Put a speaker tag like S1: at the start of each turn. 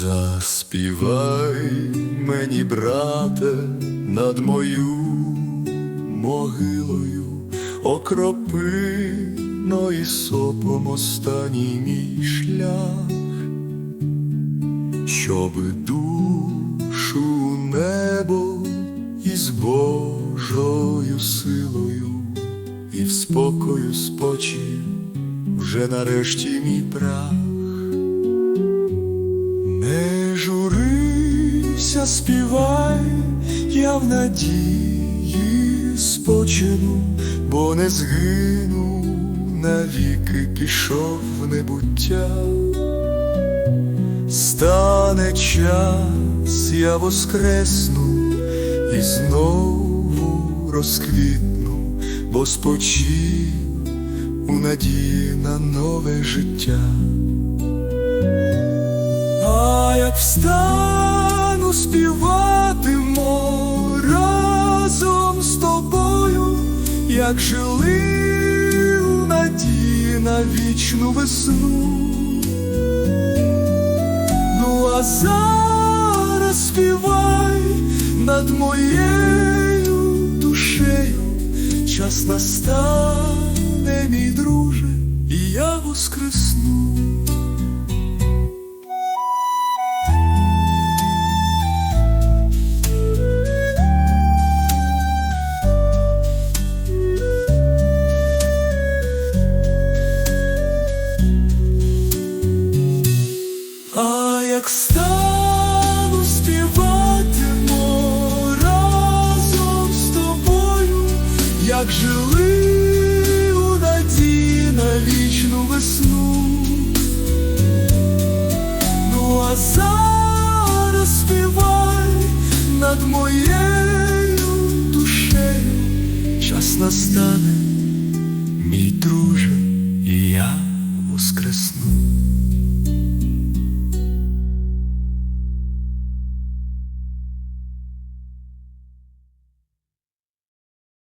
S1: Заспівай мені, брате, над мою могилою, окропи, но і сопом останній мій шлях, щоби душу небо із Божою силою і в спокою спочив вже нарешті мій прах. Журися, співай, я в надії спочину, бо не згину, навіки пішов в небуття. Стане час, я воскресну і знову розквітну, бо спочив у надії на нове життя. А як співатиму разом з тобою, як жили у надії на вічну весну. Ну а зараз співай над моєю душею, час настане, мій друже, і я воскресну. Стану співатиму разом з тобою, як жили у надії на вічну весну. Ну а зараз співай над моєю душею, час настане, мій друже, і я воскресну.